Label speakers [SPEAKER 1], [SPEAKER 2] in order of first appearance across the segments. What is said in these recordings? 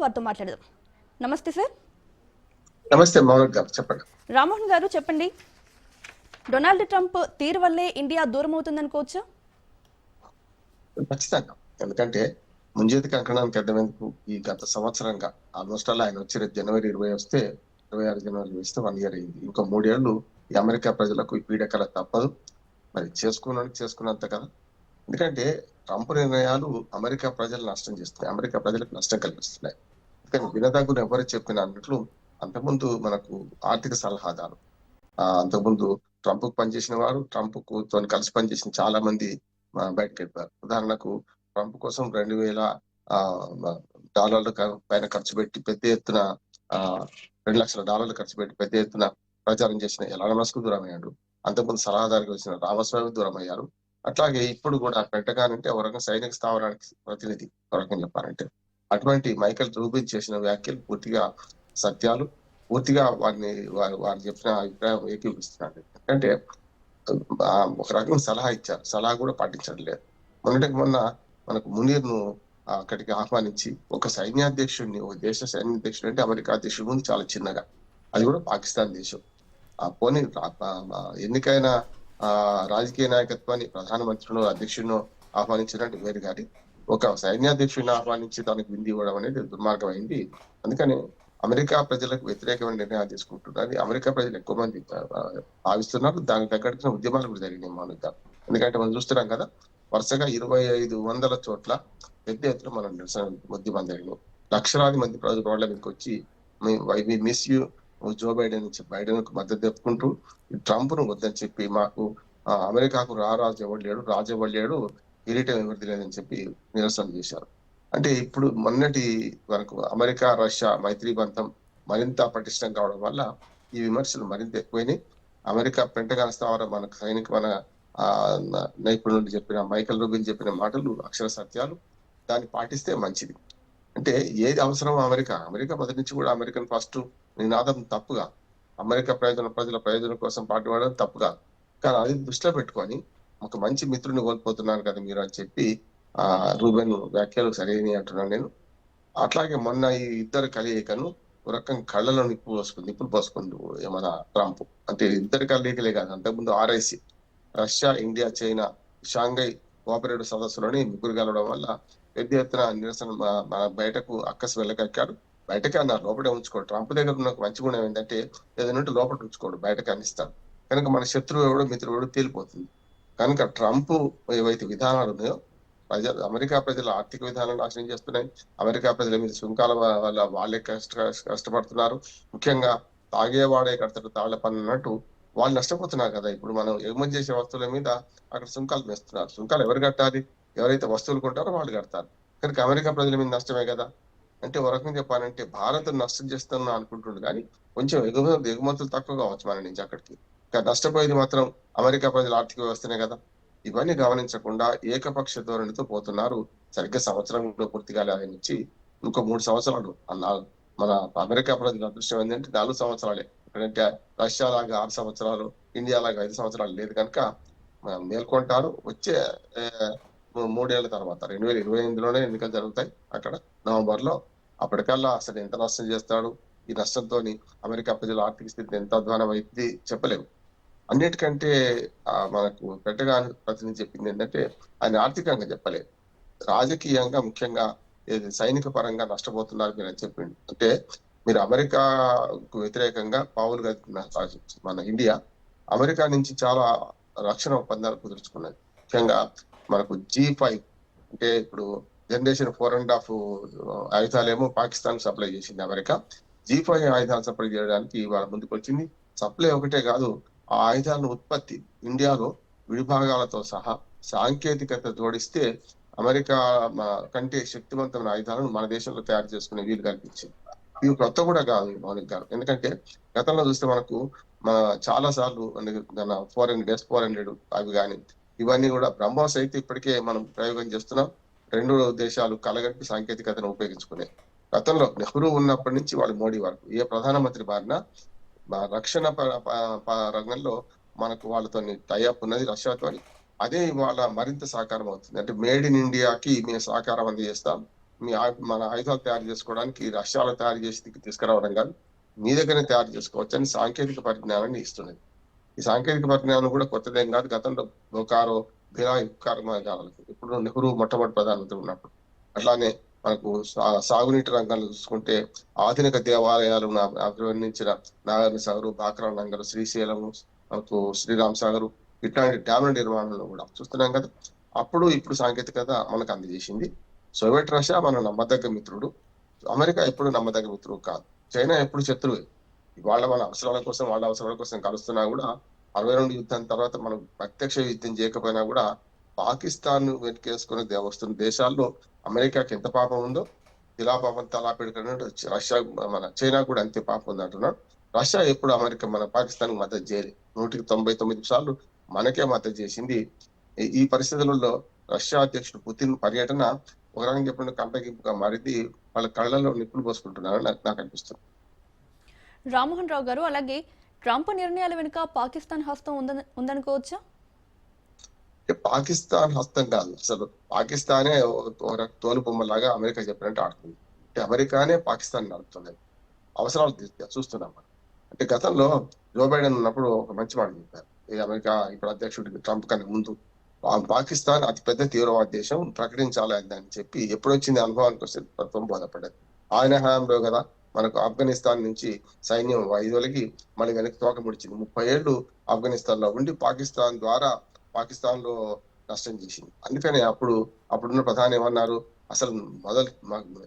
[SPEAKER 1] వారితో మాట్లాడదాం. నమస్తే సార్.
[SPEAKER 2] నమస్తే మౌనక్ గారు. చెప్పండి.
[SPEAKER 1] రామ్మోహన్ గారు చెప్పండి. డొనాల్డ్ ట్రంప్ తీరు వల్లే ఇండియా దూరం అవుతుందనుకోవచ్చా
[SPEAKER 2] ఖచ్చితంగా. ఎందుకంటే ముంజేతి కంకణానికి అర్థమెందుకు ఈ గత సంవత్సరంగా ఆల్మోస్ట్ అలా ఆయన వచ్చి జనవరి ఇరవై వస్తే ఇరవై ఆరు జనవరి వేస్తే వన్ ఇయర్ అయింది. ఇంకో మూడేళ్ళు ఈ అమెరికా ప్రజలకు ఈ పీడకల తప్పదు. మరి చేసుకున్నానికి చేసుకున్నంత కదా. ఎందుకంటే ట్రంప్ నిర్ణయాలు అమెరికా ప్రజలు నష్టం చేస్తున్నాయి. అమెరికా ప్రజలకు నష్టం కలిగిస్తున్నాయి ఎందుకంటే వినదగ్గును ఎవరు చెప్పిన అన్నట్లు అంతకుముందు మనకు ఆర్థిక సలహాదారు. ఆ అంతకుముందు ట్రంప్కు పనిచేసిన వారు ట్రంప్తో కలిసి పనిచేసిన చాలా మంది బయటకు వెళ్ళిపోయారు. ఉదాహరణకు ట్రంప్ కోసం రెండు వేల ఆ, డాలర్లు పైన ఖర్చు పెట్టి పెద్ద ఎత్తున ఆ రెండు లక్షల డాలర్లు ఖర్చు పెట్టి పెద్ద ఎత్తున ప్రచారం చేసిన ఎలాన్ మస్క్ దూరం అయ్యాడు అంతకుముందు సలహాదారుగా వచ్చిన రామస్వామి దూరం అయ్యారు అట్లాగే ఇప్పుడు కూడా పెట్టగాన్ అంటే ఒక రకం సైనిక స్థావరానికి ప్రతినిధి ఒక రకం చెప్పాలంటే. అటువంటి మైకల్ రూబిన్ చేసిన వ్యాఖ్యలు పూర్తిగా సత్యాలు పూర్తిగా వారిని వారు వారు చెప్పిన అభిప్రాయం ఏకీపిస్తున్నాడు ఎందుకంటే ఒక రకం సలహా ఇచ్చారు. సలహా కూడా పాటించడం లేదు. మొన్నటికి మొన్న మనకు మునీర్ను అక్కడికి ఆహ్వానించి ఒక సైన్యాధ్యక్షుడిని ఒక దేశ సైన్యాధ్యక్షుడు అంటే అమెరికా అధ్యక్షుడు ముందు చాలా చిన్నగా. అది కూడా పాకిస్తాన్ దేశం. ఆ పోనీ ఎన్నికైన ఆ రాజకీయ నాయకత్వాన్ని ప్రధానమంత్రినో అధ్యక్షుడినో ఆహ్వానించినట్టు వేరు కానీ ఒక సైన్యాధ్యక్షుడిని ఆహ్వానించి తనకు విందు ఇవ్వడం అనేది దుర్మార్గం అయింది అందుకని అమెరికా ప్రజలకు వ్యతిరేకమైన నిర్ణయాలు తీసుకుంటున్నారు అమెరికా ప్రజలు ఎక్కువ మంది భావిస్తున్నారు. దానికి తగ్గట్టుగా ఉద్యమాలు కూడా జరిగినాయి మామూలుగా ఎందుకంటే మనం చూస్తున్నాం కదా వరుసగా ఇరవై ఐదు వందల చోట్ల పెద్ద ఎత్తున మనం నిరసన ఉద్యమం జరిగినాయి. లక్షలాది మంది ప్రజలు రోడ్ల మీదకి వచ్చి we miss you Joe Biden నుంచి బైడెన్ మద్దతు చెప్పుకుంటూ ట్రంప్ను వద్దని చెప్పి మాకు ఆ, అమెరికాకు రా రాజు ఎవడు లేడు రాజు ఎవడు లేడు కిరీటం ఎవరిది లేదని చెప్పి నిరసన చేశారు. అంటే ఇప్పుడు మొన్నటి వరకు అమెరికా రష్యా మైత్రి బంధం మరింత పటిష్టం కావడం వల్ల ఈ విమర్శలు మరింత ఎక్కువైనాయి. అమెరికా పెంటగాన్ స్థావరం మన సైనిక మన ఆ నైపుణులు చెప్పిన మైకల్ రూబిన్ చెప్పిన మాటలు అక్షర సత్యాలు. దాన్ని పాటిస్తే మంచిది. అంటే ఏది అవసరం అమెరికా. అమెరికా మొదటి నుంచి కూడా అమెరికన్ ఫస్ట్ నినాదం తప్పుగా. అమెరికా ప్రయోజన ప్రజల ప్రయోజనం కోసం పాటుపడడం తప్పుగా. కానీ అది దృష్టిలో పెట్టుకొని ఒక మంచి మిత్రుని కోల్పోతున్నారు కదా మీరు అని చెప్పి ఆ రూబెన్ వ్యాఖ్యలు సరైన అంటున్నాను నేను. అట్లాగే మొన్న ఈ ఇద్దరు కలయికను ఒక రకం కళ్ళలో నిప్పు పోసుకుంది నిప్పులు పోసుకుంది మన ట్రంప్. అంటే ఇద్దరు కలయికలే కాదు అంతకుముందు RIC Russia India China Shanghai cooperative సదస్సులోని ముగ్గురు కలవడం వల్ల పెద్ద ఎత్తున నిరసన మన బయటకు అక్కసి వెళ్ళగక్కాడు బయటకే అన్నారు లోపలే ఉంచుకోడు ట్రంప్ దగ్గర ఉన్న మంచి గుణం ఏంటంటే ఏదైనా ఉంటే లోపల ఉంచుకోడు బయటకు అందిస్తాడు కనుక మన శత్రువు ఎవడో మిత్రుడు ఎవడో తేలిపోతుంది. కనుక ట్రంప్ ఏవైతే విధానాలు ఉన్నాయో ప్రజలు అమెరికా ప్రజల ఆర్థిక విధానాలు నాశనం చేస్తున్నాయి. అమెరికా ప్రజల మీద సుంకాల వల్ల వాళ్ళే కష్ట కష్టపడుతున్నారు. ముఖ్యంగా తాగేవాడే కడతాడు తాళ్ళ పని అన్నట్టు వాళ్ళు నష్టపోతున్నారు కదా. ఇప్పుడు మనం ఎగుమతి చేసే వస్తువుల మీద అక్కడ సుంకాలు వేస్తున్నారు. సుంకాలు ఎవరు కట్టాలి? ఎవరైతే వస్తువులు కొంటారో వాళ్ళు కడతారు. కనుక అమెరికా ప్రజల మీద నష్టమే కదా. అంటే ఒక రకంగా చెప్పాలంటే భారత్ నష్టం చేస్తున్నా అనుకుంటుండు కానీ కొంచెం ఎగుమతి ఎగుమతులు తక్కువ కావచ్చు మన నుంచి అక్కడికి. నష్టపోయేది మాత్రం అమెరికా ప్రజల ఆర్థిక వ్యవస్థనే కదా. ఇవన్నీ గమనించకుండా ఏకపక్ష ధోరణితో పోతున్నారు. సరిగ్గా సంవత్సరం పూర్తిగా పూర్తి నుంచి ఇంకో మూడు సంవత్సరాలు అన్నారు మన అమెరికా ప్రజల అదృష్టం ఏంటంటే నాలుగు సంవత్సరాలే. ఎక్కడంటే రష్యా లాగా ఆరు సంవత్సరాలు ఇండియా లాగా ఐదు సంవత్సరాలు లేదు కనుక మనం మేల్కొంటారు. వచ్చే మూడేళ్ళ తర్వాత రెండు వేల ఇరవై ఎనిమిదిలోనే ఎన్నికలు జరుగుతాయి. అక్కడ నవంబర్లో అప్పటికల్లా అసలు ఎంత నష్టం చేస్తాడు? ఈ నష్టంతో అమెరికా ప్రజల ఆర్థిక స్థితి ఎంత అధ్వానం అయింది చెప్పలేము. అన్నిటికంటే మనకు పెద్దగా ప్రతినిధి చెప్పింది ఏంటంటే ఆయన ఆర్థికంగా చెప్పలేదు. రాజకీయంగా ముఖ్యంగా సైనిక పరంగా నష్టపోతున్నారు మీరు అని చెప్పిండు. అంటే మీరు అమెరికాకు వ్యతిరేకంగా పావులు కదుపుతున్న మన ఇండియా అమెరికా నుంచి చాలా రక్షణ ఒప్పందాలు కుదుర్చుకున్నది. ముఖ్యంగా మనకు జీ ఫైవ్ అంటే ఇప్పుడు జనరేషన్ ఫోర్ అండ్ హాఫ్ ఆయుధాలేమో పాకిస్తాన్ సప్లై చేసింది అమెరికా. జీ ఫైవ్ ఆయుధాలు సప్లై చేయడానికి వాళ్ళ ముందుకు వచ్చింది సప్లై ఒకటే కాదు ఆ ఆయుధాలను ఉత్పత్తి ఇండియాలో విడిభాగాలతో సహా సాంకేతికత జోడిస్తే అమెరికా కంటే శక్తివంతమైన ఆయుధాలను మన దేశంలో తయారు చేసుకునే వీలు కల్పించింది. ఇవి కొత్త కూడా కాదు మౌలిక్ గారు ఎందుకంటే గతంలో చూస్తే మనకు మన చాలా సార్లు మన four hundred S four hundred అవి కానీ ఇవన్నీ కూడా బ్రహ్మోస్ అయితే ఇప్పటికే మనం ప్రయోగం చేస్తున్నాం. రెండు దేశాలు కలగలిపి సాంకేతికతను ఉపయోగించుకునే. గతంలో నెహ్రూ ఉన్నప్పటి నుంచి వాళ్ళు మోడీ వరకు. ఏ ప్రధానమంత్రి మారినా రక్షణ ప- రంగంలో మనకు వాళ్ళతో టైఅప్ ఉన్నది రష్యాతో అదే ఇవాళ మరింత సహకారం అవుతుంది. అంటే మేడ్ ఇన్ ఇండియాకి మేము సహకారం అందజేస్తాం మీ మన ఆయుధాలు తయారు చేసుకోవడానికి రష్యాలో తయారు చేసి తీసుకురావడం కాదు మీ దగ్గరనే తయారు చేసుకోవచ్చు అని సాంకేతిక పరిజ్ఞానాన్ని ఇస్తున్నది. ఈ సాంకేతిక పరిజ్ఞానం కూడా కొత్తదేం కాదు. గతంలో బొకారో బిరాయి కర్మాగారాలకు ఇప్పుడు నెహ్రూ మొట్టమొదటి ప్రధానమంత్రి ఉన్నప్పుడు. అట్లానే మనకు సా- సాగునీటి రంగంలో చూసుకుంటే ఆధునిక దేవాలయాలు అభివర్ణించిన నాగార్జున సాగరు బాక్రా నంగరు శ్రీశైలము మనకు శ్రీరామ్ సాగరు ఇట్లాంటి డ్యాముల నిర్మాణంలో కూడా చూస్తున్నాం కదా. అప్పుడు ఇప్పుడు సాంకేతికత మనకు అందజేసింది. సోవియట్ రష్యా మన నమ్మదగ్గ మిత్రుడు. అమెరికా ఎప్పుడు నమ్మదగ్గ మిత్రుడు కాదు. చైనా ఎప్పుడు శత్రువే. వాళ్ళ మన అవసరాల కోసం వాళ్ళ అవసరాల కోసం కలుస్తున్నా కూడా అరవై రెండు యుద్ధం తర్వాత మనం ప్రత్యక్ష యుద్ధం చేయకపోయినా కూడా పాకిస్తాన్ వెనకేసుకుని వస్తున్న దేశాల్లో అమెరికాకి ఎంత పాపం ఉందో ఇలా పాపం తలా పెడుకున్నట్టు రష్యా మన చైనా కూడా అంతే పాపం ఉంది అంటున్నాడు రష్యా ఎప్పుడు అమెరికా మన పాకిస్తాన్ మద్దతు చేయలేదు నూటికి తొంభై తొమ్మిది సార్లు మనకే మద్దతు చేసింది. ఈ- పరిస్థితులలో రష్యా అధ్యక్షుడు పుతిన్ పర్యటన ఒక రకంగా చెప్పిన కంటగింపుగా మారింది. వాళ్ళ కళ్ళలో నిప్పులు పోసుకుంటున్నారని నాకు నాకు అనిపిస్తుంది.
[SPEAKER 1] రామ్మోహన్ రావు గారు అలాగే ట్రంప్ నిర్ణయాల వెనుక పాకిస్తాన్ హస్తం ఉందని ఉందనుకోవచ్చా?
[SPEAKER 2] పాకిస్తాన్ హస్తం కాదు. అసలు పాకిస్తానే ఒక- తోలు బొమ్మలాగా అమెరికా చెప్పినట్టు ఆడుతుంది. అంటే అమెరికానే పాకిస్తాన్ నడుపుతుంది. అవసరాలు చూస్తున్నాం మనం. అంటే గతంలో జో బైడెన్ ఉన్నప్పుడు ఒక మంచి మాట చెప్పారు. ఈ అమెరికా ఇప్పుడు అధ్యక్షుడికి ట్రంప్ కన్నా ముందు పాకిస్తాన్ అతిపెద్ద తీవ్రవాద దేశం ప్రకటించాలని అని చెప్పి ఎప్పుడొచ్చింది అనుభవానికి వస్తే ప్రభుత్వం బోధపడ్డది. ఆయన హయాంలో కదా మనకు ఆఫ్ఘనిస్తాన్ నుంచి సైన్యం ఐదోలకి మళ్ళీ వెనక్కి తోక ముడిచింది ముప్పై ఏళ్ళు ఆఫ్ఘనిస్తాన్లో ఉండి పాకిస్తాన్ ద్వారా పాకిస్తాన్లో నష్టం చేసింది. అందుకని అప్పుడు అప్పుడున్న ప్రధాని ఏమన్నారు? అసలు మొదలు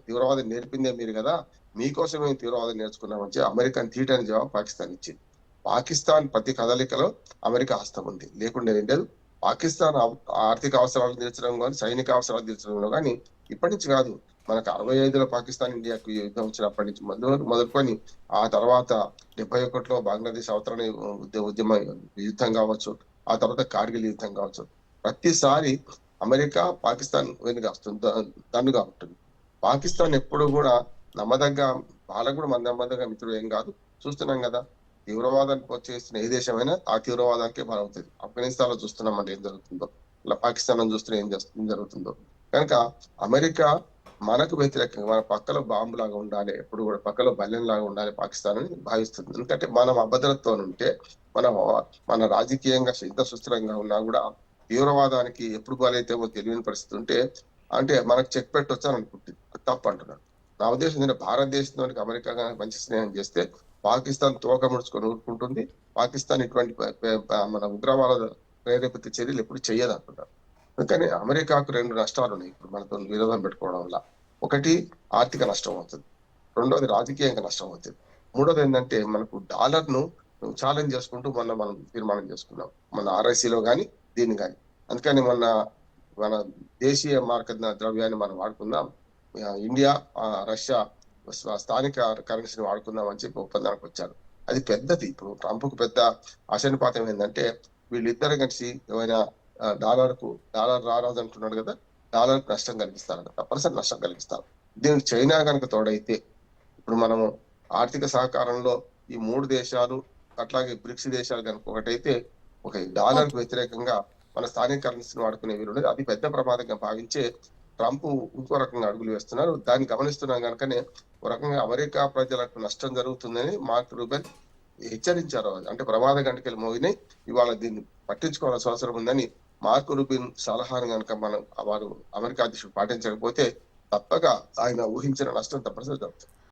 [SPEAKER 2] తీవ్రవాదం నేర్పిందే మీరు కదా మీకోసం మేము తీవ్రవాదం నేర్చుకున్నామని అమెరికన్ అమెరికన్ అని జవాబు పాకిస్తాన్ ఇచ్చింది. పాకిస్తాన్ ప్రతి కదలికలో అమెరికా హస్తం ఉంది. లేకుండా ఏం లేదు. పాకిస్తాన్ ఆర్థిక అవసరాలు తీర్చడం కానీ సైనిక అవసరాలు తీర్చడంలో కానీ ఇప్పటి నుంచి కాదు. మనకు అరవై ఐదులో పాకిస్తాన్ ఇండియాకు యుద్ధం వచ్చినప్పటి నుంచి మొదలు మొదలుకొని ఆ తర్వాత డెబ్బై ఒకటిలో బంగ్లాదేశ్ అవతరణ ఉద్యమ యుద్ధం కావచ్చు ఆ తర్వాత కార్గిల్ యుద్ధం కావచ్చు. ప్రతిసారి అమెరికా పాకిస్తాన్ వెనుక వస్తుంది దండుగా ఉంటుంది పాకిస్తాన్ ఎప్పుడు కూడా నమ్మదగ్గ వాళ్ళకు కూడా మన నమ్మదగ్గ మిత్రుడు ఏం కాదు. చూస్తున్నాం కదా తీవ్రవాదానికి వచ్చేసిన ఏ దేశమైనా ఆ తీవ్రవాదానికే బలవుతుంది ఆఫ్ఘనిస్తాన్లో చూస్తున్నాం అంటే ఏం జరుగుతుందో ఇలా పాకిస్తాన్లో చూస్తున్నా ఏం ఏం జరుగుతుందో. కనుక అమెరికా మనకు వ్యతిరేకంగా మన పక్కలో బాంబు లాగా ఉండాలి ఎప్పుడు కూడా పక్కలో బల్యం లాగా ఉండాలి పాకిస్తాన్ అని భావిస్తుంది. ఎందుకంటే మనం అభద్రతతో ఉంటే మనం మన రాజకీయంగా ఎంత సుస్థిరంగా ఉన్నా కూడా తీవ్రవాదానికి ఎప్పుడు బలైతేమో తెలియని పరిస్థితి ఉంటే అంటే మనకు చెక్ పెట్టొచ్చని అనుకుంటుంది. తప్పు అంటున్నాను. నా ఉద్దేశం ఏంటంటే భారతదేశంలోనికి అమెరికా మంచి స్నేహం చేస్తే పాకిస్తాన్ తోక ముడుచుకొని ఊరుకుంటుంది. పాకిస్తాన్ ఇటువంటి మన ఉగ్రవాద ప్రేరేపిత చర్యలు ఎప్పుడు చేయదు అంటున్నారు అందుకని అమెరికాకు రెండు నష్టాలు ఉన్నాయి. ఇప్పుడు మనతో విరోధం పెట్టుకోవడం వల్ల. ఒకటి ఆర్థిక నష్టం అవుతుంది. రెండోది రాజకీయంగా నష్టం అవుతుంది. మూడోది ఏంటంటే మనకు డాలర్ను ఛాలెంజ్ చేసుకుంటూ మొన్న మనం తీర్మానం చేసుకున్నాం. మన ఆర్ఐసీలో కానీ దీన్ని కానీ అందుకని మొన్న మన దేశీయ మార్కెట్ ద్రవ్యాన్ని మనం వాడుకుందాం. ఇండియా రష్యా స్థానిక కరెన్సీని వాడుకుందాం అని చెప్పి ఒప్పందానికి వచ్చారు. అది పెద్దది. ఇప్పుడు ట్రంప్కు పెద్ద ఆశనిపాతం ఏంటంటే వీళ్ళిద్దరు కలిసి ఏమైనా డాలర్కు డాలర్ రారాదు అంటున్నాడు కదా డాలర్కు నష్టం కలిగిస్తారంట తప్పనిసరి నష్టం కలిగిస్తారు. దీనికి చైనా కనుక తోడైతే ఇప్పుడు మనము ఆర్థిక సహకారంలో ఈ మూడు దేశాలు అట్లాగే బ్రిక్స్ దేశాలు కనుక ఒకటైతే ఒక డాలర్కు వ్యతిరేకంగా మన స్థానిక కరెన్సీని వాడుకునే వీరు అది పెద్ద ప్రమాదంగా భావించే ట్రంప్ ఇంకో రకంగా అడుగులు వేస్తున్నారు. దాన్ని గమనిస్తున్నాం కనుకనే ఒక రకంగా అమెరికా ప్రజలకు నష్టం జరుగుతుందని మార్క్ రూబెన్ హెచ్చరించారు. అంటే ప్రమాద గంటకెళ్ళి మోగినాయి ఇవాళ దీన్ని పట్టించుకోవాల్సిన అవసరం ఉందని మార్క్ రూబిన్ సలహాను కనుక మనం వారు అమెరికా అధ్యక్షుడు పాటించకపోతే తప్పక ఆయన ఊహించిన నష్టం తప్పనిసరి జరుగుతుంది.